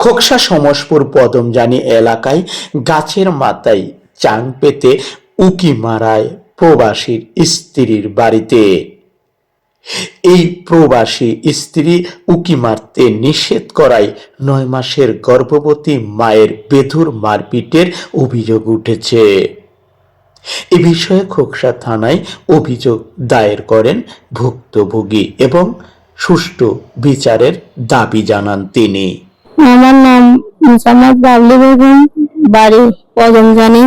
খোকসা সমসপুর পদমজানি এলাকায় গাছের মাথায় চাং পেতে উকি মারায় প্রবাসীর স্ত্রীর বাড়িতে। এই প্রবাসী স্ত্রী উকি মারতে নিষেধ করায় নয় মাসের গর্ভবতী মায়ের বেধুর মারপিটের অভিযোগ উঠেছে। এ বিষয়ে খোকসা থানায় অভিযোগ দায়ের করেন ভুক্তভোগী এবং সুষ্ঠু বিচারের দাবি জানান তিনি। আমার নাম মুসাম্মদ বাবলি বেগম বাড়ি পদমজানি।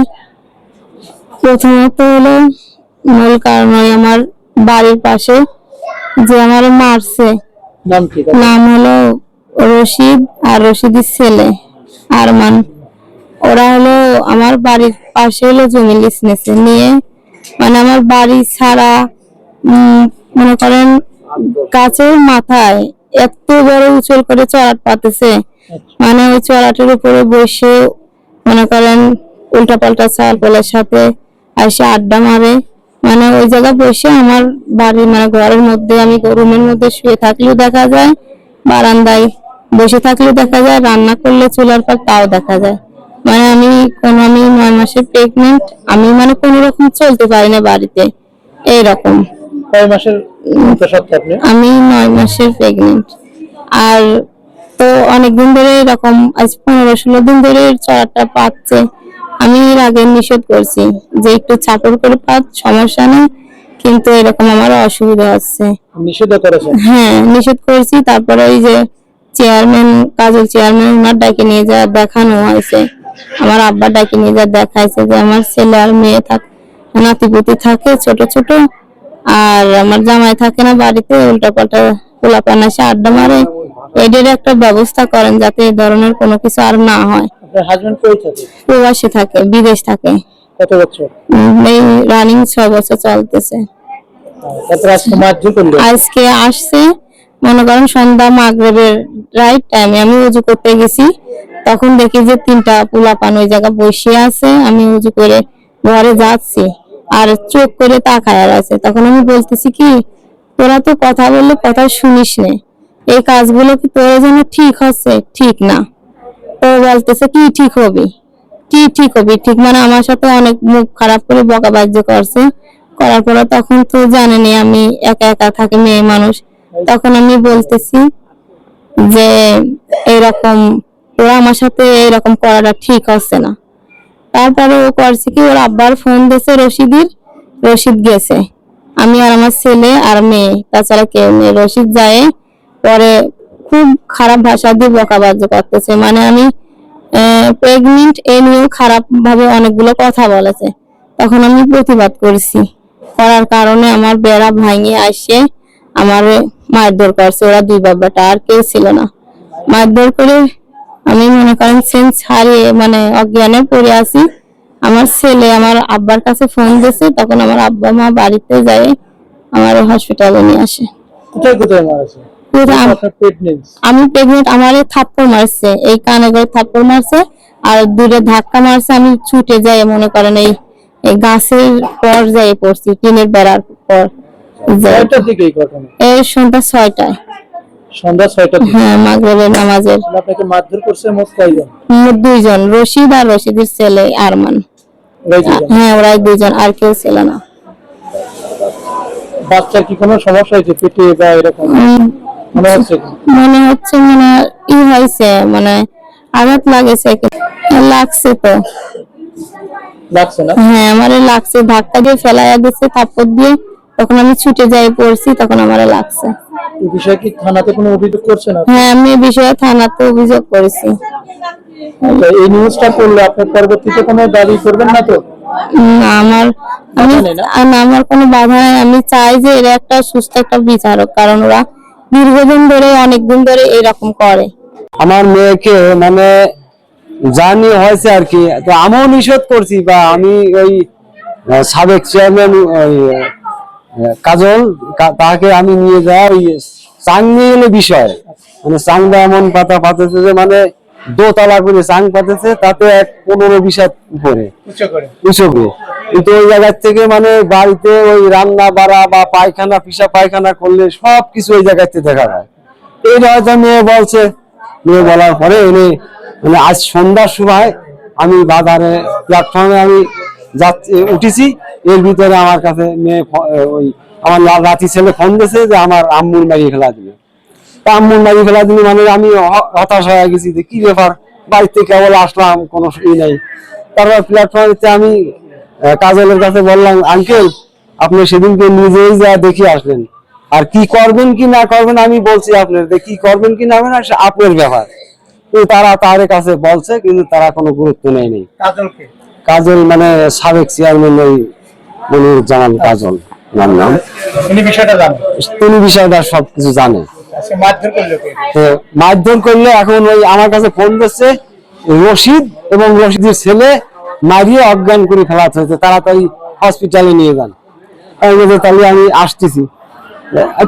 প্রথমত হলো মূল কারণ আমার বাড়ির পাশে যে আমার মারছে নাম হলো রশিদ আর রশিদের ছেলে আরমান। ওরা হলো আমার বাড়ির পাশে হলো জমি লিস নিয়ে মানে আমার বাড়ি ছাড়া মনে করেন গাছের মাথায় এত বড় উচল করে চড়াট পাতেছে মানে ওই চড়াটের উপরে বসে মনে করেন উল্টা পাল্টা চাল পোলের সাথে এসে আড্ডা মারে। মানে ওই জায়গায় বসে আমার বাড়ির মানে ঘরের মধ্যে আমি রুমের মধ্যে শুয়ে থাকলেও দেখা যায় বারান্দায় বসে থাকলেও দেখা যায় রান্না করলে চুলার পর তাও দেখা যায়। মানে আমি কোন আমি নয় মাসের প্রেগনেন্ট আমি মানে কোনো রকম চলতে পারি না বাড়িতে। এইরকম। কয় মাসের আমি নয় মাসের প্রেগনেন্ট আর তো অনেকদিন ধরে এরকম আজ পনেরো ষোলো দিন ধরে চড়াটা পাচ্ছে। আমি এর আগে নিষেধ করছি যে একটু চাপড় করে পাত সমস্যা নেই কিন্তু এরকম আমার অসুবিধা হচ্ছে। হ্যাঁ নিষেধ করেছি তারপরে ওই যে চেয়ারম্যান কাজের চেয়ারম্যান ওনার ডাকে নিয়ে যা দেখানো হয়েছে। আমার আব্বা ডাকে নিয়ে যা দেখাইছে যে আমার ছেলে আর মেয়ে থাক নাতিপুতি থাকে ছোট ছোট আর আমার জামাই থাকে না বাড়িতে উল্টা পাল্টা পোলাপান এসে আড্ডা মারে। এদের একটা ব্যবস্থা করেন যাতে এই ধরনের কোনো কিছু আর না হয়। আপনার হাজবেন্ড কই থাকে? প্রবাসী থাকে বিদেশ থাকে। কত বছর? এই রানিং ছয় বছর চলতেছে। তারপর আজকে মারধর করল আজকে আসছে মনে করেন সন্ধ্যা মাগরেবের রাইট টাইমে আমি উজু করতে গেছি। তখন দেখি যে তিনটা পোলাপান ওই জায়গা বসে আছে আমি উজু করে ঘরে যাচ্ছি। আর চোখ করে তাকায় আছে। তখন আমি বলতেছি কি তোরা তো কথা বললে কথা শুনিস নে। এই কাজগুলো কি জন্য ঠিক হচ্ছে? ঠিক না। তো বলতেছে কি ঠিক হবে? কি ঠিক হবে? ঠিক মানে আমার সাথে অনেক মুখ খারাপ করে বকাবাজ্য করছে। করার পরে তখন তো জানেনি আমি একা একা থাকি, মেয়ে মানুষ। তখন আমি বলতেছি যে এরকম, ওরা আমার সাথে এরকম করাটা ঠিক হচ্ছে না। তারপরে ও করছে কি, ওর আব্বার ফোন দিয়েছে রশিদির, রশিদ গেছে। আমি আর আমার ছেলে আর মেয়ে, তাছাড়া কেউ নেই। রশিদ যায় পরে খুব খারাপ ভাষা দিয়ে বকাবাজ্য করতেছে। মানে আমি প্রেগনেন্ট এ নিয়েও খারাপ ভাবে অনেকগুলো কথা বলেছে। তখন আমি প্রতিবাদ করেছি। করার কারণে আমার বেড়া ভাঙিয়ে আসে, আমার মারধর করছে। ওরা দুই বাবাটা আর কেউ ছিল না। মারধর করে আমি মনে করেন সেন্স ছাড়িয়ে মানে অজ্ঞানে পড়ে আছি। আমার ছেলে আমার আব্বার কাছে ফোন দিয়েছে তখন আমার আব্বা মা বাড়িতে যায়, আমার হসপিটালে নিয়ে আসে। কোথায় কোথায় পুরো আম- প্রেগনেন্ট আমার থাপ্পড় মারছে। এই কানে করে থাপ্পড় মারছে আর দূরে ধাক্কা মারছে আমি ছুটে যাই মনে করেন এই গাছের পর যাই পড়ছি টিনের বেড়ার পর এই সন্ধ্যা ছয়টায়। সন্ধ্যা ছয়টার দিকে? হ্যাঁ মাগরেবের নামাজের। আপনাকে মারধর করছে মোট কয়জন? মোট দুইজন রশিদ আর রশিদের ছেলে আরমান। হ্যাঁ ওরাই দুইজন আর কেউ ছিল না। বাচ্চার কি কোনো সমস্যা হয়েছে? পেটে বা এরকম? মনে হচ্ছে কি? মনে হচ্ছে মানে ই হয়েছে মানে আঘাত লাগেছে লাগছে তো। লাগছে না? হ্যাঁ আমারে লাগছে। ধাক্কা দিয়ে ফেলাইয়া দিচ্ছে থাপ্পড় দিয়ে। তখন আমি ছুটে যাই পড়ছি তখন আমারে লাগছে। এই বিষয়ে কি থানাতে কোনো অভিযোগ করছে হ্যাঁ আমি এই বিষয়ে থানাতে অভিযোগ করেছি। আচ্ছা, এই নিউজটা করলে আপনি পরবর্তীতে কোনো দাবি করবেন না তো? আমি আমার কোনো বাধা নাই। আমি চাই যে এরা একটা সুস্থ একটা বিচারক কারণ ওরা দীর্ঘদিন ধরে, অনেকদিন ধরে এরকম করে। আমার মেয়েকে মানে জানি হয়েছে আর কি। তো আমিও নিষেধ করছি বা আমি ওই সাবেক চেয়ারম্যান, ওই কাজল তাকে আমি নিয়ে যাই। চাং নিয়ে বিষয়। মানে চাংদা এমন পাতা পাতেছে যে মানে দোতলা করে চাং পাতেছে তাতে এক পনেরো বিশ হাত উপরে। উচ্চ করে। কিন্তু ওই জায়গার থেকে মানে বাড়িতে ওই রান্না বাড়া বা পায়খানা পিসা পায়খানা করলে সব কিছু ওই জায়গাতে দেখা যায়। এইটা হয়তো মেয়ে বলছে মেয়ে বলার পরে এনে মানে আজ সন্ধ্যার সময় আমি বাজারে প্ল্যাটফর্মে আমি যাচ্ছি উঠেছি এর ভিতরে আমার কাছে মেয়ে ওই আমার রাতি ছেলে ফোন দিয়েছে যে আমার আম্মুর মারিয়ে খেলা দিবে। আম্মুর মারিয়ে ফেলা দিলে মানে আমি হতাশ হয়ে গেছি যে কি ব্যাপার? বাড়িতে কেবল আসলাম কোনো ই নাই। তারপর প্ল্যাটফর্মে আমি কাজলের কাছে বললাম আঙ্কেল আপনি সেদিনকে নিজেই যা দেখে আসলেন। আর কি করবেন কি না করবেন আমি বলছি আপনার কি করবেন কি না করবেন আপনার ব্যাপার। তারা তার কাছে বলছে কিন্তু তারা কোনো গুরুত্ব নেয়নি কাজল মানে সাবেক চেয়ারম্যান ওই মনিরুজ্জামান কাজল নাম নাম। উনি বিষয়টা জানেন? তিনি বিষয়টা সবকিছু জানে। মারধর করল এখন ওই আমার কাছে ফোন করছে, রশিদ এবং রশিদের ছেলে মারিয়ে অজ্ঞান করে ফেলাতে হয়েছে, তাড়াতাড়ি হসপিটালে নিয়ে যান। তাহলে আমি আসতেছি।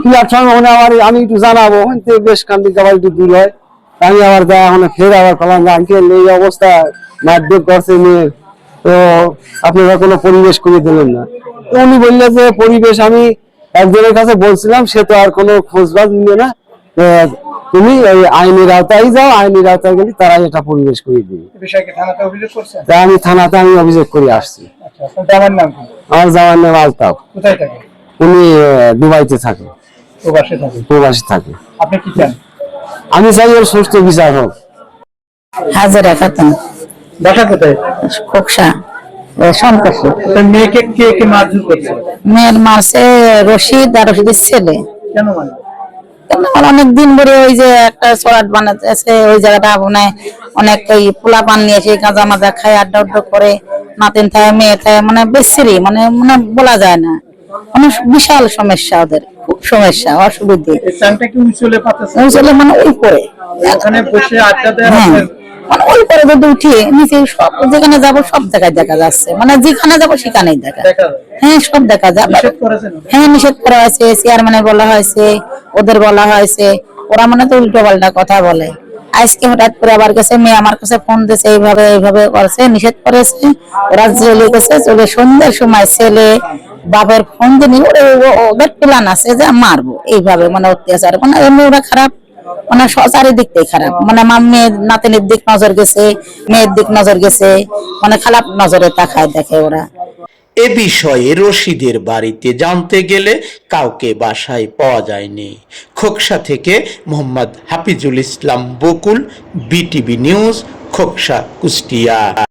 প্ল্যাটফর্ম ওখানে আবার আমি একটু জানাব বেশ কান্দি আবার একটু দূর হয়। আমি আবার যাই এখন ফের আবার বললাম আঙ্কেল এই অবস্থা, মারধর করছে মেয়ে। তো আপনারা কোনো পরিবেশ করে দিলেন না। উনি বললেন যে, পরিবেশ আমি একজনের কাছে বলছিলাম, সে তো আর কোনো খোঁজবাজ নিবে না। তুমি ওই আইনের আওতায় যাও আইনের আওতায় গেলে তারা এটা পরিবেশ করে দিবে। এই আমি থানাতে আমি অভিযোগ করে আসছি। আচ্ছা আমার জামার নাম আলতাফ। উনি দুবাইতে থাকে। প্রবাসে থাকে। প্রবাসী থাকে। আপনি কি চান? আমি চাই ওর সুস্থ বিচার হোক। হাজারা খাতুন। বাসা কোথায়? খোকসা। সন্তোষী মেয়েকে কে কে মারধর করছে? মেয়ের মারছে রশিদ আর রশিদের ছেলে। কেন মানে অনেক দিন ধরে ওই যে একটা সরাট বানাচ্ছে ওই জায়গাটা মানে অনেক ওই পোলা পান নিয়ে এসে গাঁজা মাজা খায় আড্ডা আড্ডা করে নাতিন থাকে মেয়ে থাকে মানে বেশিরই মানে মানে বলা যায় না। মানে বিশাল সমস্যা ওদের খুব সমস্যা অসুবিধে। মানে ওই করে ওখানে বসে আড্ডা দেওয়ার হ্যাঁ। মানে ওই করে যদি উঠে নিচে সব যেখানে যাব সব জায়গায় দেখা যাচ্ছে। মানে যেখানে যাব সেখানেই দেখা। হ্যাঁ সব দেখা যায়। হ্যাঁ নিষেধ করা হয়েছে চেয়ারম্যানের বলা হয়েছে ওদের বলা হয়েছে। ওরা মানে তো উল্টো পাল্টা কথা বলে। আজকে হঠাৎ করে আবার গেছে মেয়ে আমার কাছে ফোন দিয়েছে এইভাবে এইভাবে করছে নিষেধ করেছে। ওরা চলে গেছে চলে সন্ধ্যের সময় ছেলে বাপের ফোন ও- ওদের প্ল্যান আছে যে মারবো এইভাবে মানে অত্যাচার। মানে এমনি ওরা খারাপ মানে চারিদিক খারাপ। মানে আমার মেয়ের নাতিনের দিক নজর গেছে, মেয়ের দিক নজর গেছে মানে খারাপ নজরে তাকায় দেখে ওরা। এ বিষয়ে রশিদের বাড়িতে জানতে গেলে কাউকে বাসায় পাওয়া যায়নি। খোকসা থেকে মোহাম্মদ হাফিজুল ইসলাম বকুল, বিটিভি নিউজ, খোকসা, কুষ্টিয়া।